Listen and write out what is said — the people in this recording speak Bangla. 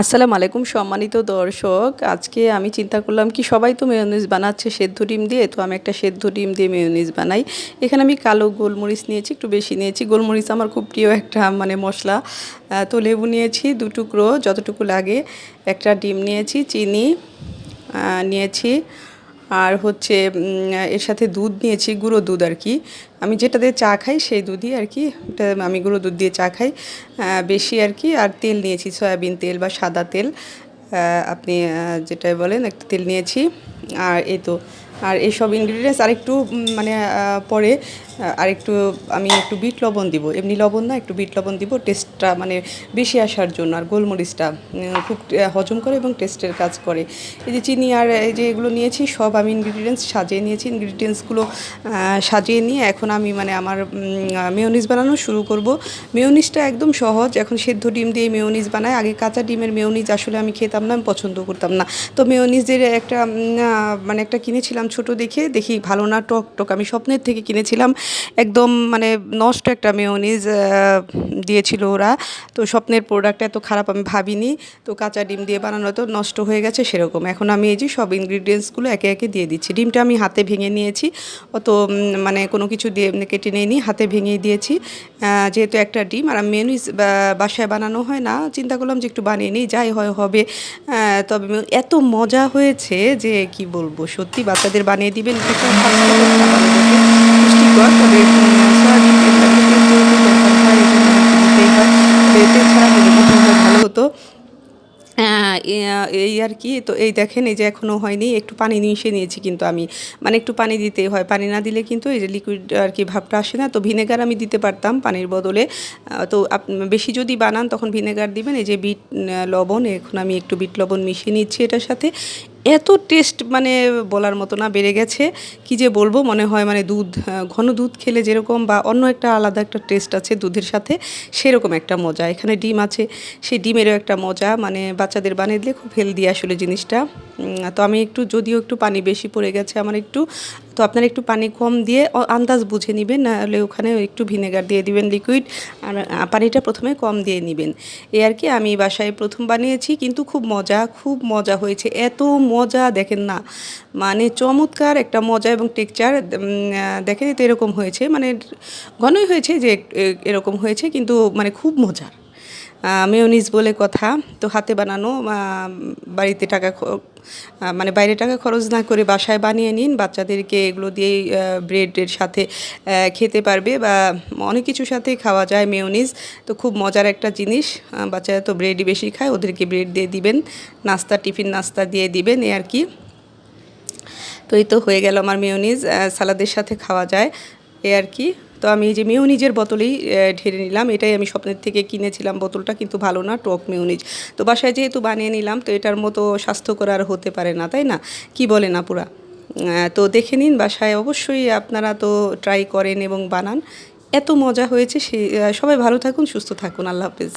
আসসালামু আলাইকুম, সম্মানিত দর্শক। আজকে আমি চিন্তা করলাম কি সবাই তো মেয়নিজ বানাচ্ছে, সেদ্ধ ডিম দিয়ে। তো আমি একটা সেদ্ধ ডিম দিয়ে মেয়নিজ বানাই। এখানে আমি কালো গোলমরিচ নিয়েছি, একটু বেশি নিয়েছি। গোলমরিচ আমার খুব প্রিয় একটা মানে মশলা। তো লেবু নিয়েছি দু টুকরো, যতটুকু লাগে। একটা ডিম নিয়েছি, চিনি নিয়েছি। আর হচ্ছে এর সাথে দুধ নিয়েছি, গুঁড়ো দুধ আর কি। আমি যেটা দিয়ে চা খাই সেই দুধই আর কি আমি গুঁড়ো দুধ দিয়ে চা খাই। বেশি আর কি, আর তেল নিয়েছি, সয়াবিন তেল বা সাদা তেল। আপনি যেটা বলেন, একটা তেল নিয়েছি। আর এই তো আর এইসব ইনগ্রিডিয়েন্টস আরেকটু মানে পরে আরেকটু আমি একটু বিট লবণ দিব। এমনি লবণ না, একটু বিট লবণ দিব। টেস্টটা মানে বেশি আসার জন্য আর গোলমরিচটা খুব হজম করে এবং টেস্টের কাজ করে। এই যে চিনি আর এই যে এগুলো নিয়েছি, সব আমি ইনগ্রিডিয়েন্টস সাজিয়ে নিয়েছি। ইনগ্রিডিয়েন্টসগুলো সাজিয়ে নিয়ে এখন আমি মানে আমার মেয়নিজ বানানো শুরু করব। মেয়নিজটা একদম সহজ। এখন সেদ্ধ ডিম দিয়ে মেয়নিজ বানায় আগে কাঁচা ডিমের মেয়নিজ আসলে আমি খেতাম না, আমি পছন্দ করতাম না। তো মেয়নিজের একটা মানে একটা কিনেছিলাম ছোট দেখে দেখি ভালো না, টক টক। আমি স্বপ্নের থেকে কিনেছিলাম। একদম মানে নষ্ট একটা মেয়নিজ দিয়েছিল ওরা। তো স্বপ্নের প্রোডাক্ট এত খারাপ আমি ভাবিনি। তো কাঁচা ডিম দিয়ে বানানো তো নষ্ট হয়ে গেছে সেরকম। এখন আমি এই যে সব ইনগ্রিডিয়েন্টসগুলো একে একে দিয়ে দিচ্ছি। ডিমটা আমি হাতে ভেঙে নিয়েছি। অত মানে কোনো কিছু দিয়ে কেটে নিইনি, হাতে ভেঙে দিয়েছি। যেহেতু একটা ডিম, আর মেনুইজ বাসায় বানানো হয় না, চিন্তা করলাম যে একটু বানিয়ে নিই, যাই হয় হবে। তবে এত মজা হয়েছে যে কি বলব, সত্যি বাচ্চাদের বানিয়ে দিবেন। হয় এই ভালো হতো। এই আর কি, তো এই দেখেন, এই যে এখনও হয়নি, একটু পানি মিশিয়ে নিয়েছি কিন্তু আমি। মানে একটু পানি দিতেই হয়। পানি না দিলে কিন্তু এই যে লিকুইড আর কি ভাবটা আসে না। তো ভিনেগার আমি দিতে পারতাম পানির বদলে। তো বেশি যদি বানান, তখন ভিনেগার দিবেন। এই যে বিট লবণ, এখন আমি একটু বিট লবণ মিশিয়ে নিচ্ছি এটার সাথে। এত টেস্ট মানে বলার মতো না, বেড়ে গেছে। কি যে বলব, মনে হয় মানে দুধ ঘন দুধ খেলে যেরকম বা অন্য একটা আলাদা একটা টেস্ট আছে দুধের সাথে, সেরকম একটা মজা। এখানে ডিম আছে, সেই ডিমেরও একটা মজা। মানে বাচ্চাদের বানিয়ে দিলে খুব হেলদি আসলে জিনিসটা। তো আমি একটু, যদিও একটু পানি বেশি পড়ে গেছে, আমার একটু তো আপনারা একটু পানি কম দিয়ে আন্দাজ বুঝে নেবেন নাহলে ওখানে একটু ভিনেগার দিয়ে দিবেন লিকুইড আর পানিটা প্রথমে কম দিয়ে নেবেন। এ আর কি আমি বাসায় প্রথম বানিয়েছি, কিন্তু খুব মজা খুব মজা হয়েছে। এত মজা, দেখেন না মানে চমৎকার একটা মজা এবং টেক্সচার দেখেন তো এরকম হয়েছে মানে ঘনই হয়েছে যে এরকম হয়েছে, কিন্তু মানে খুব মজার। মেয়নিজ বলে কথা। তো হাতে বানানো বাড়িতে টাকা মানে বাইরে টাকা খরচ না করে বাসায় বানিয়ে নিন। বাচ্চাদেরকে এগুলো দিয়েই ব্রেডের সাথে খেতে পারবে বা অনেক কিছুর সাথেই খাওয়া যায় মেয়নিজ তো খুব মজার একটা জিনিস। বাচ্চারা তো ব্রেডই বেশি খায়, ওদেরকে ব্রেড দিয়ে দিবেন। নাস্তা, টিফিন নাস্তা দিয়ে দিবেন এ আর কি। তো এই তো হয়ে গেল আমার মেয়নিজ সালাদের সাথে খাওয়া যায় এ আর কি। তো আমি এই যে মেয়নিজের বোতলেই ঢেলে নিলাম। এটাই আমি স্বপ্নের থেকে কিনেছিলাম বোতলটা, কিন্তু ভালো না, টক মেয়নিজ। তো বাসায় যেহেতু বানিয়ে নিলাম, তো এটার মতো স্বাস্থ্যকর আর হতে পারে না, তাই না? কি বলে না পুরা তো দেখে নিন বাসায়, অবশ্যই আপনারা তো ট্রাই করেন এবং বানান। এত মজা হয়েছে সে সবাই ভালো থাকুন, সুস্থ থাকুন। আল্লাহ হাফেজ।